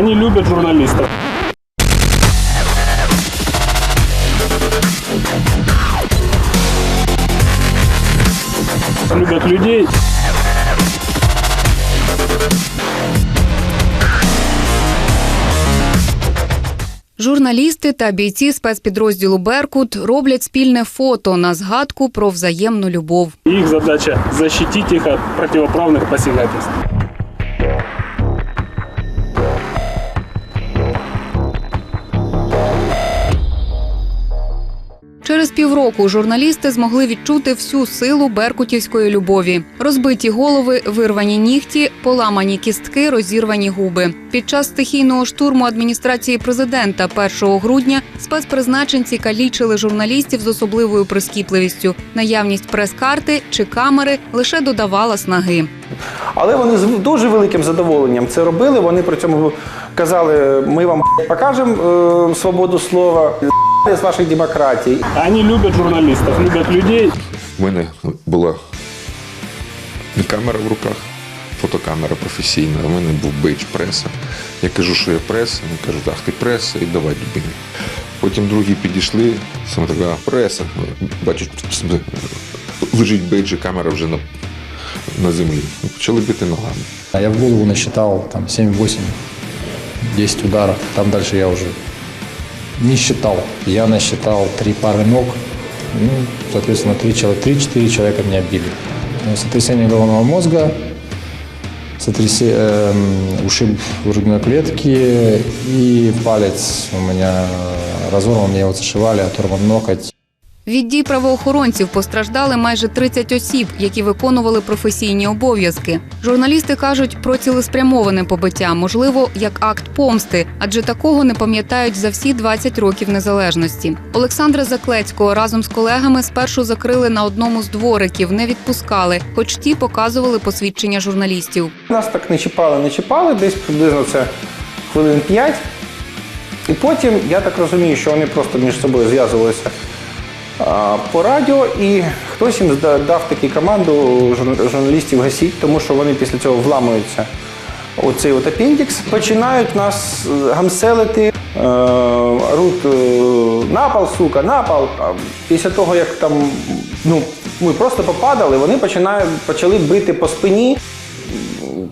Они любят журналистов. Любят людей. Журналісти та бійці спецпідрозділу Беркут роблять спільне фото на згадку про взаємну любов. Их задача защитить их от противоправных посягательств. Через півроку журналісти змогли відчути всю силу беркутівської любові: розбиті голови, вирвані нігті, поламані кістки, розірвані губи. Під час стихійного штурму адміністрації президента 1 грудня спецпризначенці калічили журналістів з особливою прискіпливістю. Наявність прес-карти чи камери лише додавала снаги. Але вони з дуже великим задоволенням це робили. Вони при цьому казали: ми вам покажемо е, свободу слова з ваших демократій. Они любят журналистов, любят людей. У мене була камера в руках, фотокамера професійна, в мене був бейдж преса. Я кажу, що я преса. Вони кажуть, ах ти преса, і давай любимий. Потім другі підійшли, саме така преса. Бачу, лежить бейдж, і камера вже на, на землі. Почали бити ногами. А я в голову насчитал там 7-8, 10 ударов. Там дальше я уже не считал. Я насчитал три пары ног. Ну, соответственно, 3 человека, 3-4 человека меня били. Э, Сотрясение головного мозга, сотрясе- эм, ушиб грудной клетки и палец у меня разорван, мне его зашивали, оторван ноготь. Від дій правоохоронців постраждали майже 30 осіб, які виконували професійні обов'язки. Журналісти кажуть про цілеспрямоване побиття, можливо, як акт помсти, адже такого не пам'ятають за всі 20 років незалежності. Олександра Заклецького разом з колегами спершу закрили на одному з двориків, не відпускали, хоч ті показували посвідчення журналістів. Нас так не чіпали, не чіпали, десь приблизно це хвилин 5. І потім я так розумію, що вони просто між собою зв'язувалися по радіо, і хтось їм дав таку команду жур- журналістів гасіть, тому що вони після цього вламуються оцей от апендікс, починають нас гамселити, е, оруть, е, напал, сука, напал. Після того, як там ну, ми просто попадали, вони починають, почали бити по спині,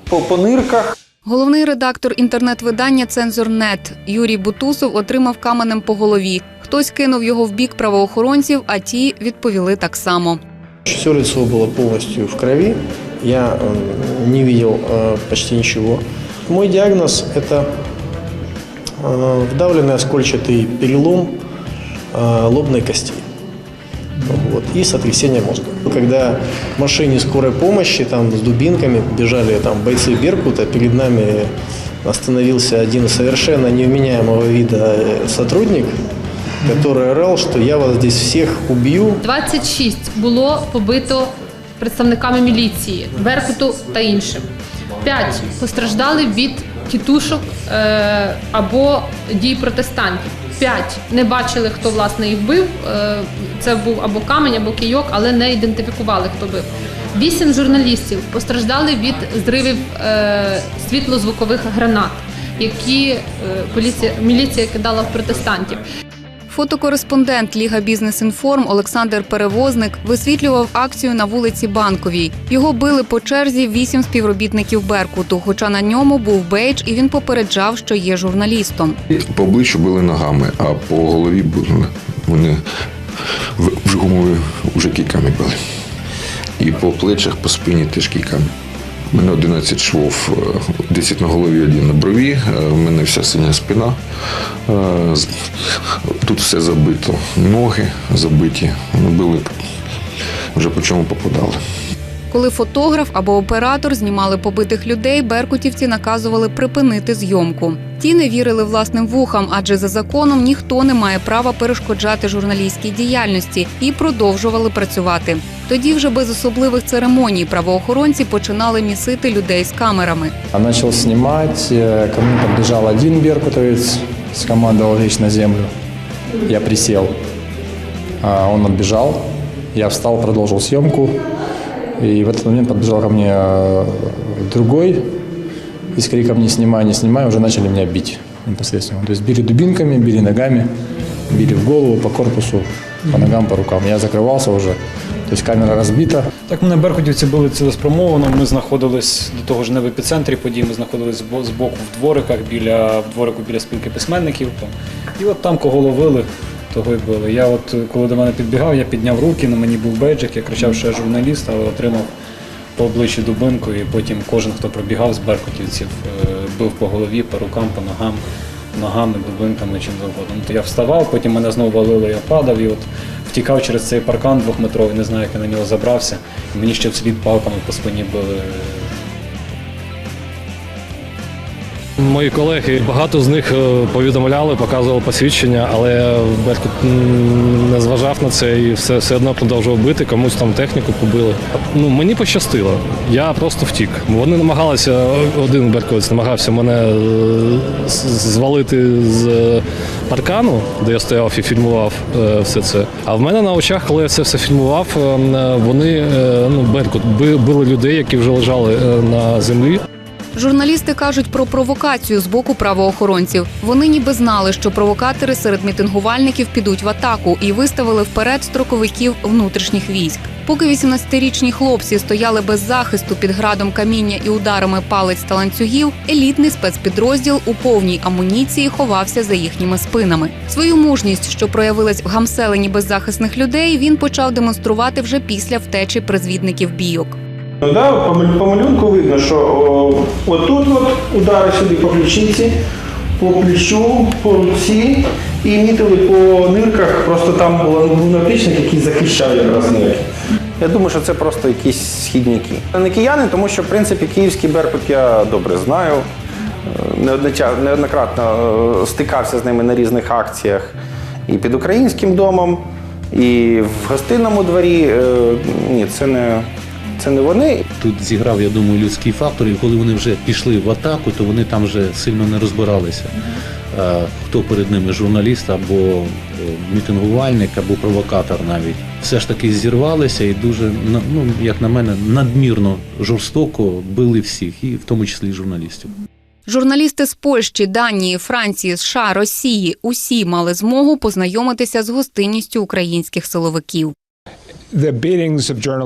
по, по нирках. Головний редактор інтернет-видання Цензорнет Юрій Бутусов отримав каменем по голові. Хтось кинув його в бік правоохоронців, а ті відповіли так само. Все лицо было полностью в крови. Я э, не видел э, почти ничего. Мой диагноз – это э, вдавленный оскольчатый перелом э, лобной кости вот, и сотрясение мозга. Когда в машине скорой помощи там, с дубинками бежали там, бойцы Беркута, перед нами остановился один совершенно невменяемого вида э, сотрудник, который орал, что я вас здесь всех убью, 26 було побито представниками міліції, Беркуту та іншим. 5 постраждали від тітушок е, або дій протестантів. 5 не бачили, хто власне їх бив. Е, це був або камень, або кийок, але не ідентифікували, хто бив. Вісім журналістів постраждали від зривів е, світлозвукових гранат, які е, поліція міліція кидала в протестантів. Фотокореспондент Ліга Бізнес Інформ Олександр Перевозник висвітлював акцію на вулиці Банковій. Його били по черзі вісім співробітників Беркуту, хоча на ньому був бейдж, і він попереджав, що є журналістом. По обличчю били ногами, а по голові були вони в- вже кійками били. І по плечах, по спині теж кійками. У мене 11 швов, е, 10 на голові, один на брові, е, у мене вся синя спина. Е, Тут все забито. Ноги забиті. Вони били вже по чому попадали. Коли фотограф або оператор знімали побитих людей, беркутівці наказували припинити зйомку. Ті не вірили власним вухам, адже за законом ніхто не має права перешкоджати журналістській діяльності і продовжували працювати. Тоді вже без особливих церемоній правоохоронці починали місити людей з камерами. А начал снимать, э, ко мне подбежал один беркутовец, скомандовал лечь на землю. Я присел. А Он отбежал, я встал, продолжил съемку. И в этот момент подбежал ко мне э, другой и с криком «не снимай, не снимай» уже начали меня бить непосредственно. То есть били дубинками, били ногами, били в голову, по корпусу, по ногам, по рукам. Я закрывался уже, то есть камера разбита. Так мене беркутівці били цілеспрямовано. Ми знаходились до того ж не в епіцентрі подій, ми знаходились збо- збоку в двориках, біля в дворику біля спілки письменників. І от там кого ловили, того й били. Я от коли до мене підбігав, я підняв руки, на мені був бейджик, я кричав, що я журналіст, але отримав по обличчю дубинку, і потім кожен, хто пробігав з беркутівців, е, бив по голові, по рукам, по ногам, ногами, дубинками, чим завгодно. Ну, я вставав, потім мене знову валили, я падав і от втікав через цей паркан двохметровий, не знаю, як я на нього забрався. Мені ще вслід палками по спині били. Мої колеги, багато з них е, повідомляли, показували посвідчення, але Беркут не зважав на це і все, все одно продовжував бити, комусь там техніку побили. Ну, мені пощастило, я просто втік. Вони намагалися, один берковець намагався мене е, звалити з е, паркану, де я стояв і фільмував все це. А в мене на очах, коли я це все фільмував, е, вони ну, Беркут би- били людей, які вже лежали на землі. Журналісти кажуть про провокацію з боку правоохоронців. Вони ніби знали, що провокатори серед мітингувальників підуть в атаку і виставили вперед строковиків внутрішніх військ. Поки 18-річні хлопці стояли без захисту під градом каміння і ударами палець та ланцюгів, елітний спецпідрозділ у повній амуніції ховався за їхніми спинами. Свою мужність, що проявилась в гамселенні беззахисних людей, він почав демонструвати вже після втечі призвідників бійок. Ну, да, по, малюнку видно, що отут от удари сюди по ключиці, по плечу, по руці і мітили по нирках. Просто там був натичник, який захищав якраз нирки. Я думаю, що це просто якісь східняки. Не кияни, тому що в принципі київський беркут я добре знаю. Е, Неоднократно е, стикався з ними на різних акціях і під українським домом, і в гостинному дворі. Е, Ні, це не, це не вони. Тут зіграв, я думаю, людський фактор, і коли вони вже пішли в атаку, то вони там вже сильно не розбиралися. Е, Хто перед ними журналіст або е, мітингувальник, або провокатор навіть. Все ж таки зірвалися і дуже, на- ну, як на мене, надмірно жорстоко били всіх, і в тому числі і журналістів. Журналісти з Польщі, Данії, Франції, США, Росії усі мали змогу познайомитися з гостинністю українських силовиків.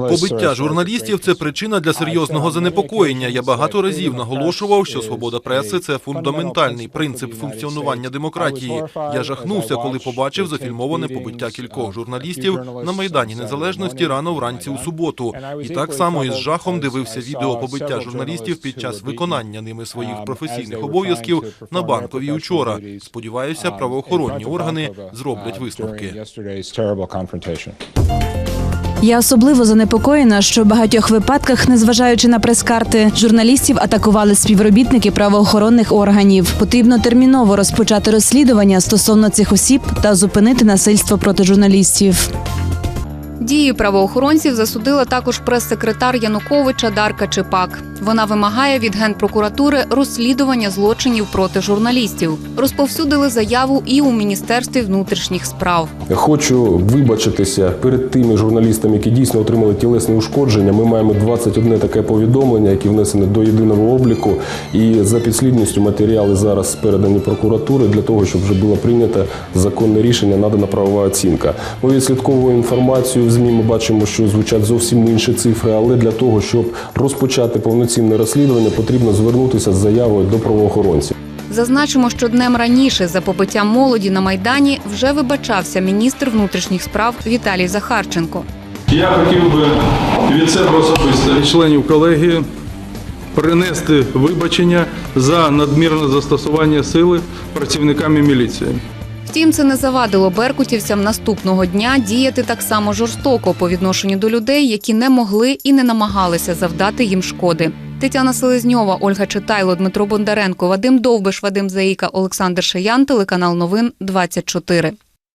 Побиття журналістів це причина для серйозного занепокоєння. Я багато разів наголошував, що свобода преси це фундаментальний принцип функціонування демократії. Я жахнувся, коли побачив зафільмоване побиття кількох журналістів на майдані незалежності рано вранці у суботу. І так само із жахом дивився відео побиття журналістів під час виконання ними своїх професійних обов'язків на банковій учора. Сподіваюся, правоохоронні органи зроблять висновки. Я особливо занепокоєна, що в багатьох випадках, незважаючи на прес-карти, журналістів атакували співробітники правоохоронних органів. Потрібно терміново розпочати розслідування стосовно цих осіб та зупинити насильство проти журналістів. Дії правоохоронців засудила також прес-секретар Януковича Дарка Чепак. Вона вимагає від генпрокуратури розслідування злочинів проти журналістів. Розповсюдили заяву і у міністерстві внутрішніх справ. Хочу вибачитися перед тими журналістами, які дійсно отримали тілесні ушкодження. Ми маємо 21 таке повідомлення, яке внесене до єдиного обліку. І за підслідністю матеріали зараз передані прокуратури для того, щоб вже було прийнято законне рішення, надана правова оцінка. Ми відслідковуємо інформацію в ЗМІ. Ми бачимо, що звучать зовсім інші цифри, але для того, щоб розпочати повноцінне розслідування, потрібно звернутися з заявою до правоохоронців. Зазначимо, що днем раніше за побиттям молоді на майдані вже вибачався міністр внутрішніх справ Віталій Захарченко. Я хотів би від себе особисто від членів колегії принести вибачення за надмірне застосування сили працівниками міліції. Втім, це не завадило беркутівцям наступного дня діяти так само жорстоко по відношенню до людей, які не могли і не намагалися завдати їм шкоди. Тетяна Селезньова, Ольга Читайло, Дмитро Бондаренко, Вадим Довбиш, Вадим Заїка, Олександр Шаян, телеканал Новин 24.